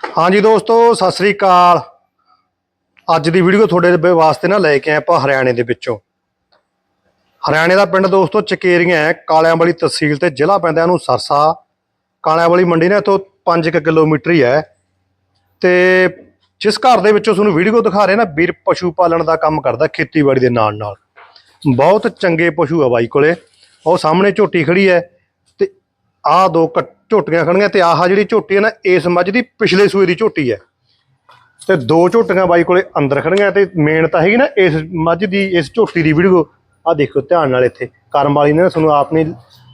ਹਾਂਜੀ ਦੋਸਤੋ, ਸਤਿ ਸ੍ਰੀ ਅਕਾਲ। ਅੱਜ ਦੀ ਵੀਡੀਓ ਤੁਹਾਡੇ ਵਾਸਤੇ ਨਾ ਲੈ ਕੇ ਆਏ ਆਪਾਂ ਹਰਿਆਣੇ ਦੇ ਵਿੱਚੋਂ। ਹਰਿਆਣੇ ਦਾ ਪਿੰਡ ਦੋਸਤੋ ਚਕੇਰੀਆਂ ਹੈ ਕਾਲਿਆਂ ਵਾਲੀ ਤਹਿਸੀਲ ਤੇ ਜ਼ਿਲ੍ਹਾ ਪੈਂਦਾ ਇਹਨੂੰ ਸਰਸਾ। ਕਾਲਿਆਂ ਵਾਲੀ ਮੰਡੀ ਨੇ ਇੱਥੋਂ 5 ਕਿਲੋਮੀਟਰ ਹੀ ਹੈ। ਤੇ ਜਿਸ ਘਰ ਦੇ ਵਿੱਚੋਂ ਤੁਹਾਨੂੰ ਵੀਡੀਓ ਦਿਖਾ ਰਹੇ ਨਾ, ਵੀਰ ਪਸ਼ੂ ਪਾਲਣ ਦਾ ਕੰਮ ਕਰਦਾ ਖੇਤੀਬਾੜੀ ਦੇ ਨਾਲ ਨਾਲ ਬਹੁਤ ਚੰਗੇ ਪਸ਼ੂ ਆ ਬਾਈ ਕੋਲੇ। ਉਹ ਸਾਹਮਣੇ ਝੋਟੀ ਖੜੀ ਹੈ। ਆਹ ਦੋ ਕੱਟ- ਝੋਟੀਆਂ ਖੜੀਆਂ ਤੇ ਆਹ ਜਿਹੜੀ ਝੋਟੀ ਹੈ ਨਾ, ਇਸ ਮੱਝ ਦੀ ਪਿਛਲੇ ਸੂਏ ਦੀ ਝੋਟੀ ਹੈ। ਤੇ ਦੋ ਝੋਟੀਆਂ ਬਾਈ ਕੋਲੇ ਅੰਦਰ ਖੜੀਆਂ ਤੇ ਮੇਨ ਤਾਂ ਹੈਗੀ ਨਾ ਇਸ ਮੱਝ ਦੀ, ਇਸ ਝੋਟੀ ਦੀ ਵੀਡੀਓ ਆਹ ਦੇਖੋ ਧਿਆਨ ਨਾਲ ਇੱਥੇ, ਕਰਮ ਵਾਲੀ ਨੇ ਤੁਹਾਨੂੰ ਆਪ ਨੇ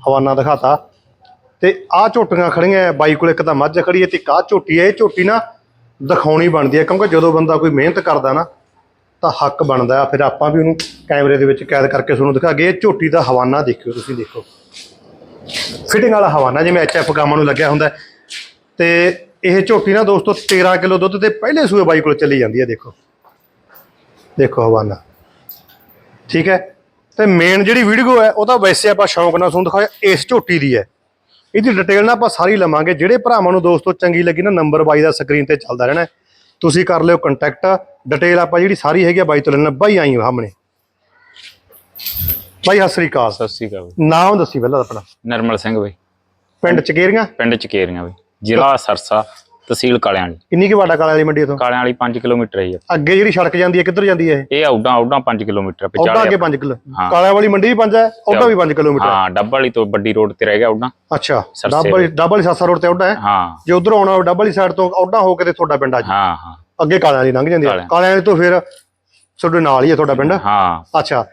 ਹਵਾਨਾ ਦਿਖਾਤਾ। ਤੇ ਆਹ ਝੋਟੀਆਂ ਖੜੀਆਂ ਬਾਈ ਕੋਲੇ ਇੱਕ ਤਾਂ ਮੱਝ ਖੜੀ ਹੈ ਤੇ ਇੱਕ ਆਹ ਝੋਟੀ ਹੈ, ਇਹ ਝੋਟੀ ਨਾ ਦਿਖਾਉਣੀ ਬਣਦੀ ਹੈ, ਕਿਉਂਕਿ ਜਦੋਂ ਬੰਦਾ ਕੋਈ ਮਿਹਨਤ ਕਰਦਾ ਨਾ, ਤਾਂ ਹੱਕ ਬਣਦਾ ਫਿਰ ਆਪਾਂ ਵੀ ਉਹਨੂੰ ਕੈਮਰੇ ਦੇ ਵਿੱਚ ਕੈਦ ਕਰਕੇ ਤੁਹਾਨੂੰ ਦਿਖਾਗੇ ਇਹ ਝੋਟੀ ਦਾ ਹਵਾਨਾ ਦੇਖਿਓ, ਤੁਸੀਂ ਦੇਖੋ। ਫਿਟਿੰਗ ਵਾਲਾ ਹਵਾਨਾ ਜਿਵੇਂ ਐਚਐਫ ਕਾਮਾਂ ਨੂੰ ਲੱਗਿਆ ਹੁੰਦਾ ਹੈ। ਤੇ ਇਹ ਝੋਟੀ ਨਾ ਦੋਸਤੋ 13 ਕਿਲੋ ਦੁੱਧ ਤੇ ਪਹਿਲੇ ਸੂਏ ਬਾਈ ਕੋਲ ਚਲੀ ਜਾਂਦੀ ਹੈ, ਦੇਖੋ। ਦੇਖੋ ਹਵਾਨਾ ਠੀਕ ਹੈ? ਤੇ ਮੇਨ ਜਿਹੜੀ ਵੀਡੀਓ ਹੈ ਉਹ ਤਾਂ ਵੈਸੇ ਆਪਾਂ ਸ਼ੌਂਕ ਨਾਲ ਤੁਹਾਨੂੰ ਦਿਖਾਇਆ, ਇਸ ਝੋਟੀ ਦੀ ਹੈ। ਇਹਦੀ ਡਿਟੇਲ ਨਾ ਆਪਾਂ ਸਾਰੀ ਲਵਾਂਗੇ। ਜਿਹੜੇ ਭਰਾਵਾਂ ਨੂੰ ਦੋਸਤੋ ਚੰਗੀ ਲੱਗੀ ਨਾ ਨੰਬਰ ਬਾਈ ਦਾ ਸਕਰੀਨ ਤੇ ਚੱਲਦਾ ਰਹਿਣਾ ਤੁਸੀਂ ਕਰ ਲਿਓ ਕੰਟੈਕਟ ਡਿਟੇਲ ਆਪਾਂ ਜਿਹੜੀ ਸਾਰੀ ਹੈਗੀ ਆ ਬਾਈ ਤੋਂ ਲੈਣਾ। ਬਾਈ ਆਈ ਸਾਹਮਣੇ। ਬਾਈ ਸਤਿ ਸ੍ਰੀ ਅਕਾਲ। ਸਤਿ ਸ਼੍ਰੀ ਅਕਾਲ ਨਾਮ ਦੱਸੀ ਪਹਿਲਾਂ ਆਪਣਾ। ਨਰਮਲ ਸਿੰਘ ਬਈ। ਪਿੰਡ ਚਕੇਰੀਆਂ ਪਿੰਡ ਚਕੇਰੀਆਂ ਬਈ। ਜ਼ਿਲ੍ਹਾ ਸਰਸਾ ਤਹਿਸੀਲ ਕਾਲਿਆਂ ਵਾਲੀ ਕਿੰਨੀ ਕੀ ਵਾਟਾ ਕਾਲੇ ਵਾਲੀ ਮੰਡੀ ਤੋਂ ਕਾਲਿਆਂ ਵਾਲੀ 5 ਕਿਲੋਮੀਟਰ ਹੈ। ਅੱਗੇ ਜਿਹੜੀ ਸੜਕ ਜਾਂਦੀ ਹੈ ਕਿੱਧਰ ਜਾਂਦੀ ਹੈ ਇਹ? ਇਹ ਆਉਡਾਂ ਆਉਡਾਂ 5 ਕਿਲੋਮੀਟਰ ਪਿਛਾੜੇ ਅੱਗੇ 5 ਕਿਲੋ ਹਾਂ। ਕਾਲੇ ਵਾਲੀ ਮੰਡੀ ਵੀ 5 ਹੈ ਉਹਦਾ ਵੀ 5 ਕਿਲੋਮੀਟਰ ਹਾਂ। ਡੱਬ ਵਾਲੀ ਤੋਂ ਵੱਡੀ ਰੋਡ ਤੇ ਰਹਿ ਗਿਆ ਆਉਡਾਂ ਅੱਛਾ ਸਰਸੇ ਡੱਬਲ ਡੱਬਲ ਸਾਸਾ ਰੋਡ ਤੇ ਉਹਦਾ ਹੈ। ਹਾਂ। ਜੇ ਉਧਰ ਆਉਣਾ ਹੋਵੇ ਡੱਬਲ ਸਾਈਡ ਤੋਂ ਉਹਦਾ ਹੋ ਕੇ ਤੇ ਤੁਹਾਡਾ ਪਿੰਡ ਆ ਜੀ ਹਾਂ ਹਾਂ। ਅੱਗੇ ਕਾਲੇ ਵਾਲੀ ਲੰਘ ਜਾਂਦੀ ਹੈ। ਕਾਲਿਆਂ। ਕਾਲੇ ਵਾਲੀ ਤੋਂ ਫਿਰ ਤੁਹਾਡੇ ਨਾਲ ਹੀ ਹੈ ਤੁਹਾਡਾ ਪਿੰਡ। ਹਾਂ। ਅੱਛਾ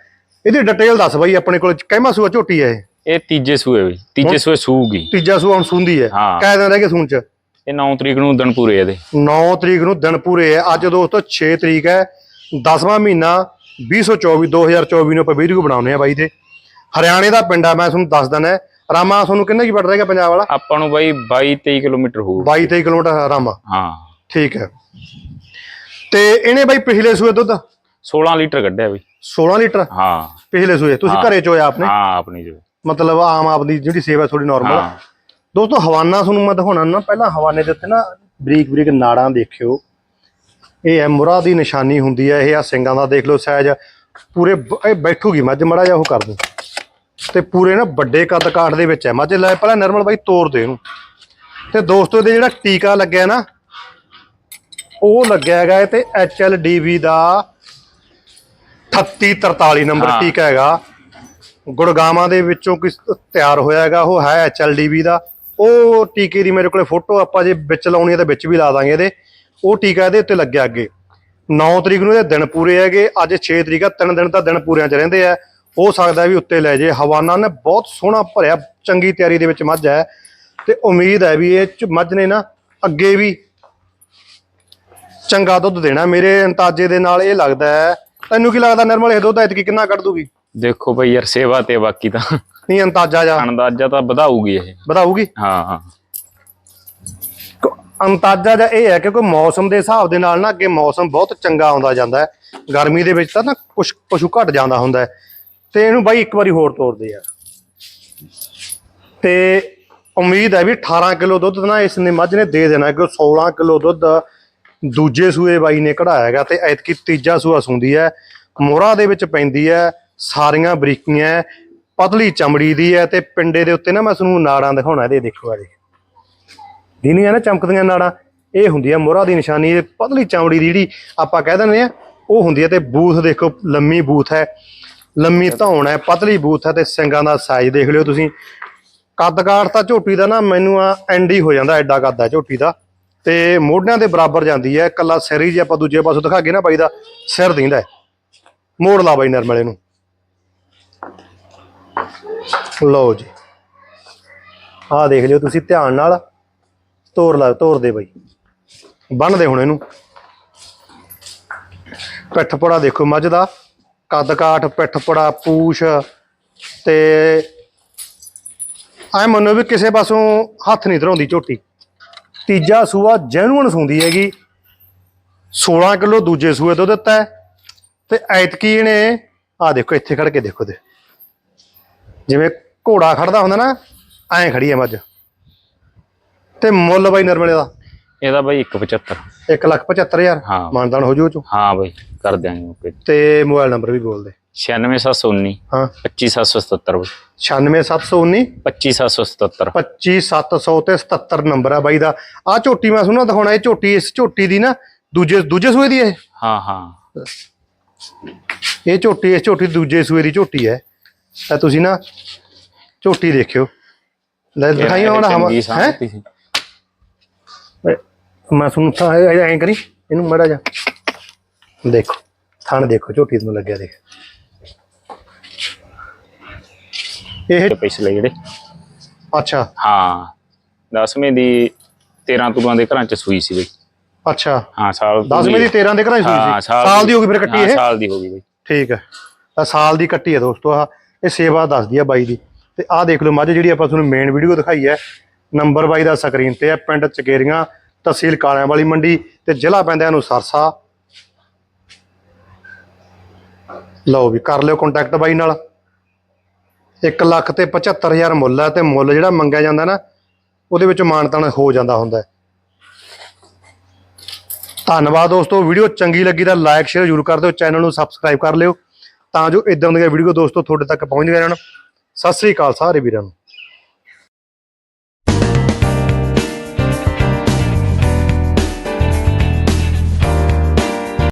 ਇਹਦੀ ਡਿਟੇਲ ਦੱਸ ਬਾਈ ਆਪਣੇ ਕੋਲ ਕਹਿਮਾ ਸੂਆ ਝੋਟੀ ਹੈ ਇਹ। ਇਹ ਤੀਜੇ ਸੂਏ ਬਈ ਤੀਜੇ ਸੂਏ ਸੂਗੀ ਤੀਜਾ ਸੂਆ ਹੁਣ ਸੁੰਦੀ ਹੈ। ਹਾਂ। ਕਾਇ ਦਿਨ ਰਹਿ ਗਏ ਸੂਣ ਚ ਇਹ 9 ਤਰੀਕ ਨੂੰ ਦਿਨ ਪੂਰੇ ਇਹਦੇ। 9 ਤਰੀਕ ਨੂੰ ਦਿਨ ਪੂਰੇ ਹੈ। ਅੱਜ ਦੋਸਤੋ 6 ਤਰੀਕ ਹੈ। 10ਵਾਂ ਮਹੀਨਾ 2024 2024 ਨੂੰ ਆਪਾਂ ਵੀਡੀਓ ਬਣਾਉਨੇ ਆ ਬਾਈ ਦੇ ਹਰਿਆਣੇ ਦਾ ਪਿੰਡ ਆ ਮੈਂ ਤੁਹਾਨੂੰ ਦੱਸ ਦਿੰਦਾ। ਰਾਮਾ ਤੁਹਾਨੂੰ ਕਿੰਨੇ ਕੀ ਪੜ ਰਹੇਗਾ ਪੰਜਾਬ ਵਾਲਾ? ਆਪਾਂ ਨੂੰ ਬਈ 22 23 ਕਿਲੋਮੀਟਰ ਹੋਊ। 22 23 ਕਿਲੋਮੀਟਰ ਰਾਮਾ। ਹਾਂ। ਠੀਕ ਹੈ। ਤੇ ਇਹਨੇ ਬਾਈ ਪਿਛਲੇ ਸੂਏ ਦੁੱਧ? 16 ਲੀਟਰ ਕੱਢਿਆ ਬਈ। 16 ਲੀਟਰ ਹਾਂ। ਪਿਛਲੇ ਸੂਏ। ਤੁਸੀਂ ਹਾਂ। ਘਰੇ ਚੋਇਆ ਆਪਨੇ ਹਾਂ ਆਪਣੀ ਜੋ ਮਤਲਬ ਆਮ ਆਪਦੀ ਜਿਹੜੀ ਸੇਵਾ ਥੋੜੀ ਨਾਰਮਲ ਹਾਂ। ਦੋਸਤੋ ਹਵਾਨਾ ਤੁਹਾਨੂੰ ਮੈਂ ਦਿਖਾਉਣਾ ਨਾ ਪਹਿਲਾਂ ਹਵਾਨੇ ਦੇ ਉੱਤੇ ਨਾ ਬਰੀਕ ਬਰੀਕ ਨਾੜਾਂ ਦੇਖਿਓ। ਇਹ ਹੈ ਮੁਰਾ ਦੀ ਨਿਸ਼ਾਨੀ ਹੁੰਦੀ ਹੈ ਇਹ ਆ ਸਿੰਘਾਂ ਦਾ ਦੇਖ ਲਓ ਸਾਈਜ਼। ਪੂਰੇ ਬ- ਇਹ ਬੈਠੂਗੀ ਮੱਝ ਮੜਾ ਜਾ ਉਹ ਕਰ ਦੂੰ ਤੇ ਪੂਰੇ ਨਾ ਵੱਡੇ ਕੱਦ ਕਾਠ ਦੇ ਵਿੱਚ ਹੈ ਮੱਝ ਲੈ ਪਹਿਲਾਂ ਨਰਮਲ ਬਾਈ ਤੋੜ ਦੇ ਇਹਨੂੰ। ਤੇ ਦੋਸਤੋ ਇਹਦੇ ਜਿਹੜਾ ਟੀਕਾ ਲੱਗਿਆ ਨਾ ਉਹ ਲੱਗਿਆ ਹੈਗਾ ਇਹ ਤੇ HLDV ਦਾ 3843 ਨੰਬਰ। ਟੀਕਾ ਹੈਗਾ। ਗੁੜਗਾਵਾਂ ਦੇ ਵਿੱਚੋਂ ਕਿਸ ਤਿਆਰ ਹੋਇਆ ਹੈਗਾ ਉਹ ਹੈ HLDV ਦਾ। ਉਹ ਟੀਕੇ ਦੀ ਮੇਰੇ ਕੋਲੇ ਫੋਟੋ ਆਪਾਂ ਜੇ ਵਿੱਚ ਲਾਉਣੀ ਹੈ ਤਾਂ ਵਿੱਚ ਵੀ ਲਾ ਦਾਂਗੇ ਇਹਦੇ। ਉਹ ਟੀਕਾ ਇਹਦੇ ਉੱਤੇ ਲੱਗਿਆ ਅੱਗੇ। 9 ਤਰੀਕ ਨੂੰ ਇਹਦੇ ਦਿਨ ਪੂਰੇ ਹੈਗੇ ਅੱਜ 6 ਤਰੀਕ ਆ ਤਿੰਨ ਦਿਨ ਤਾਂ ਦਿਨ ਪੂਰਿਆਂ ਚ ਰਹਿੰਦੇ ਆ। ਹੋ ਸਕਦਾ ਵੀ ਉੱਤੇ ਲੈ ਜੇ। ਹਵਾਨਾ ਨੇ ਬਹੁਤ ਸੋਹਣਾ ਭਰਿਆ ਚੰਗੀ ਤਿਆਰੀ ਦੇ ਵਿੱਚ ਮੱਝ ਹੈ। ਤੇ ਉਮੀਦ ਹੈ ਵੀ ਇਹ ਚ ਮੱਝ ਨੇ ਨਾ ਅੱਗੇ ਵੀ ਚੰਗਾ ਦੁੱਧ ਦੇਣਾ। ਮੇਰੇ ਅੰਦਾਜ਼ੇ ਦੇ ਨਾਲ ਇਹ ਲੱਗਦਾ ਹੈ ਤੈਨੂੰ ਕੀ ਲੱਗਦਾ ਨਿਰਮਲ ਇਹ ਦੁੱਧ ਐਤਕੀ ਕਿੰਨਾ ਕੱਢ ਦੂਗੀ ਦੇਖੋ ਬਈ ਯਾਰ ਸੇਵਾ ਤੇ ਬਾਕੀ ਤਾਂ। ਨਹੀਂ ਅੰਦਾਜ਼ਾ ਜਾ। ਅੰਦਾਜ਼ਾ ਤਾਂ ਵਧਾਊਗੀ ਇਹ। ਵਧਾਊਗੀ? ਹਾਂ ਹਾਂ। ਅੰਦਾਜ਼ਾ ਜਾਂ ਇਹ ਹੈ ਕਿ ਕੋਈ ਮੌਸਮ ਦੇ ਹਿਸਾਬ ਦੇ ਨਾਲ ਨਾ ਅੱਗੇ ਮੌਸਮ ਬਹੁਤ ਚੰਗਾ ਆਉਂਦਾ ਜਾਂਦਾ ਹੈ। ਗਰਮੀ ਦੇ ਵਿੱਚ ਤਾਂ ਨਾ ਕੁਝ ਪਸ਼ੂ ਘਟ ਜਾਂਦਾ ਹੁੰਦਾ ਹੈ। ਤੇ ਇਹਨੂੰ ਬਾਈ ਇੱਕ ਵਾਰੀ ਹੋਰ ਤੋੜਦੇ ਆ। ਤੇ ਉਮੀਦ ਹੈ ਵੀ 18 ਕਿਲੋ ਦੁੱਧ ਨਾ ਇਸ ਨੇ ਮੱਝ ਨੇ ਦੇ ਦੇਣਾ ਕਿ 16 ਕਿਲੋ ਦੁੱਧ ਦੂਜੇ ਸੂਏ ਬਾਈ ਨੇ ਕਢਾਇਆ ਹੈਗਾ ਤੇ ਐਤਕੀ ਤੀਜਾ ਸੂਆ ਸੁੰਦੀ ਹੈ। ਮੋਹਰਾ ਦੇ ਵਿੱਚ ਪੈਂਦੀ ਹੈ, ਸਾਰੀਆਂ ਬਰੀਕੀਆਂ, ਪਤਲੀ ਚਮੜੀ ਦੀ ਹੈ ਤੇ ਪਿੰਡੇ ਦੇ ਉੱਤੇ ਨਾ ਮੈਂ ਤੁਹਾਨੂੰ ਨਾੜਾਂ ਦਿਖਾਉਣਾ, ਇਹਦੇ ਦੇਖੋ ਆ ਜੀ ਦੀਨੀਆਂ ਨਾ ਚਮਕਦੀਆਂ ਨਾੜਾਂ, ਇਹ ਹੁੰਦੀ ਹੈ ਮੋਹਰਾ ਦੀ ਨਿਸ਼ਾਨੀ, ਇਹ ਪਤਲੀ ਚਮੜੀ ਦੀ ਜਿਹੜੀ ਆਪਾਂ ਕਹਿ ਦਿੰਦੇ ਆ ਉਹ ਹੁੰਦੀ ਹੈ ਤੇ ਬੂਥ ਦੇਖੋ, ਲੰਮੀ ਬੂਥ ਹੈ, ਲੰਮੀ ਧੌਣ ਹੈ, ਪਤਲੀ ਬੂਥ ਹੈ ਤੇ ਸਿੰਗਾਂ ਦਾ ਸਾਈਜ਼ ਦੇਖ ਲਿਓ ਤੁਸੀਂ। ਕੱਦ ਕਾਠ ਤਾਂ ਝੋਟੀ ਦਾ ਨਾ, ਮੈਨੂੰ ਆ ਐਂਡੀ ਹੋ ਜਾਂਦਾ, ਐਡਾ ਕੱਦ ਹੈ ਝੋਟੀ ਦਾ। ਤੇ ਮੋਢਿਆਂ ਦੇ ਬਰਾਬਰ ਜਾਂਦੀ ਹੈ ਕੱਲਾ ਸਿਰ ਹੀ ਜੇ ਆਪਾਂ ਦੂਜੇ ਪਾਸੋਂ ਦਿਖਾਗੇ ਨਾ ਬਾਈ ਦਾ, ਸਿਰ ਦਿੰਦਾ ਮੋੜ ਲਾ ਬਾਈ ਨਰਮਲੇ ਨੂੰ। ਲਓ ਜੀ। ਆਹ ਦੇਖ ਲਿਓ ਤੁਸੀਂ ਧਿਆਨ ਨਾਲ। ਤੋਰ ਲਾ ਤੋਰ ਦੇ ਬਾਈ। ਬੰਨ ਹੁਣ ਇਹਨੂੰ। ਪਿੱਠ ਪੜਾ ਦੇਖੋ ਮੱਝ ਦਾ। ਕੱਦ ਕਾਠ, ਪਿੱਠ ਪੜਾ, ਪੂਛ ਤੇ ਐ ਮੰਨੋ ਵੀ ਕਿਸੇ ਪਾਸੋਂ ਹੱਥ ਨਹੀਂ ਧਰਾਉਂਦੀ ਝੋਟੀ। ਤੀਜਾ ਸੂਆ ਜੈਨੂਨ ਸੁੰਦੀ ਹੈਗੀ। 16 ਕਿਲੋ ਦੂਜੇ ਸੂਏ ਤੋਂ ਦਿੱਤਾ ਹੈ। ਤੇ ਐਤਕੀ ਇਹਨੇ ਆ ਦੇਖੋ ਇੱਥੇ ਖੜ ਕੇ ਦੇਖੋ ਤੇ। ਜਿਵੇਂ ਘੋੜਾ ਖੜਦਾ ਹੁੰਦਾ ਨਾ ਐਂ ਖੜੀ ਹੈ ਮੱਝ। ਤੇ ਮੁੱਲ ਬਾਈ ਨਰਮਲੇ ਦਾ। ਇਹਦਾ ਬਾਈ 175 1 ਲੱਖ 75000 ਹਾਂ। ਮਾਨਦਾਨ ਹੋ ਜੂ ਉਹ ਚੋਂ। ਹਾਂ ਬਾਈ। ਕਰ ਦਿਆਂਗੇ ਓਕੇ ਤੇ ਮੋਬਾਈਲ ਨੰਬਰ ਵੀ ਬੋਲ ਦੇ। 96719 ਹਾਂ। 25777 ਬਾਈ। 96719 25777 25700 ਤੇ 77 ਨੰਬਰ ਆ ਬਾਈ ਦਾ। ਆ ਝੋਟੀ ਮੈਂ ਸੁਣਾ ਦਿਖਾਉਣਾ ਇਹ ਝੋਟੀ ਇਸ ਝੋਟੀ ਦੀ ਨਾ ਦੂਜੇ ਦੂਜੇ ਸੂਏ ਦੀ ਹੈ ਹਾਂ ਹਾਂ। ਇਹ ਝੋਟੀ ਇਸ ਝੋਟੀ ਦੂਜੇ ਸੂਏ ਦੀ ਝੋਟੀ ਹੈ। ਤਾਂ ਤੁਸੀਂ ਨਾ ਝੋਟੀ ਦੇਖਿਓ। ਲੈ ਦਿਖਾਈ ਹੁਣ ਹਮ ਹੈ। ਮੈਂ ਤੁਹਾਨੂੰ ਐਂ ਕਰੀ ਇਹਨੂੰ ਮੜਾ ਜਾ। ਦੇਖੋ ਥਣ ਦੇਖੋ ਝੋਟੀ ਨੂੰ ਲੱਗਿਆ ਦੇਖ। ਇਹ ਪਿਛਲੇ ਜਿਹੜੇ ਅੱਛਾ। ਹਾਂ 10ਵੇਂ ਦੀ 13 ਤੁਲਾਂ ਦੇ ਘਰਾਂ ਚ ਸੂਈ ਸੀ ਬਈ। ਅੱਛਾ। ਹਾਂ ਸਾਲ 10ਵੇਂ ਦੀ 13 ਦੇ ਘਰਾਂ ਹਾਂ ਸੂਈ ਸੀ? ਸਾਲ ਦੀ ਹੋ ਗਈ ਫਿਰ ਕੱਟੀ ਇਹ? ਸਾਲ ਦੀ ਹੋ ਗਈ ਬਈ। ਠੀਕ ਹੈ। ਤਾਂ ਸਾਲ ਦੀ ਕੱਟੀ ਹੈ ਦੋਸਤੋ ਆਹ। ਇਹ ਸੇਵਾ ਦੱਸਦੀ ਹੈ ਬਾਈ ਦੀ। ਤੇ ਆਹ ਦੇਖ ਲਓ ਮੱਝ ਜਿਹੜੀ ਆਪਾਂ ਤੁਹਾਨੂੰ ਮੇਨ ਵੀਡੀਓ ਦਿਖਾਈ ਹੈ। ਨੰਬਰ ਬਾਈ ਦਾ ਸਕਰੀਨ ਤੇ ਹੈ ਪਿੰਡ ਚਕੇਰੀਆਂ ਤਹਿਸੀਲ ਕਾਲਿਆਂ ਵਾਲੀ ਮੰਡੀ ਤੇ ਜ਼ਿਲ੍ਹਾ ਪੈਂਦਾ ਇਹਨੂੰ ਸਰਸਾ। ਲਓ ਵੀ, ਕਰ ਲਿਓ ਕੰਟੈਕਟ ਬਾਈ ਨਾਲ। 1 ਲੱਖ ਤੇ 75000 ਮੁੱਲ ਹੈ ਤੇ ਮੁੱਲ ਜਿਹੜਾ ਮੰਗਿਆ ਜਾਂਦਾ ਨਾ, ਉਹਦੇ ਵਿੱਚ ਮਾਨਤਾਨ ਹੋ ਜਾਂਦਾ ਹੁੰਦਾ ਧੰਨਵਾਦ ਦੋਸਤੋ, ਵੀਡੀਓ ਚੰਗੀ ਲੱਗੀ ਤਾਂ ਲਾਈਕ ਸ਼ੇਅਰ ਜ਼ਰੂਰ ਕਰ ਦਿਓ ਚੈਨਲ ਨੂੰ ਸਬਸਕ੍ਰਾਈਬ ਕਰ ਲਿਓ, ਤਾਂ ਜੋ ਇਦਾਂ ਦੀਆਂ ਵੀਡੀਓ ਦੋਸਤੋ ਤੁਹਾਡੇ ਤੱਕ ਪਹੁੰਚਦੀਆਂ ਰਹਿਣ। ਸਤਿ ਸ੍ਰੀ ਅਕਾਲ ਸਾਰੇ ਵੀਰਾਂ ਨੂੰ।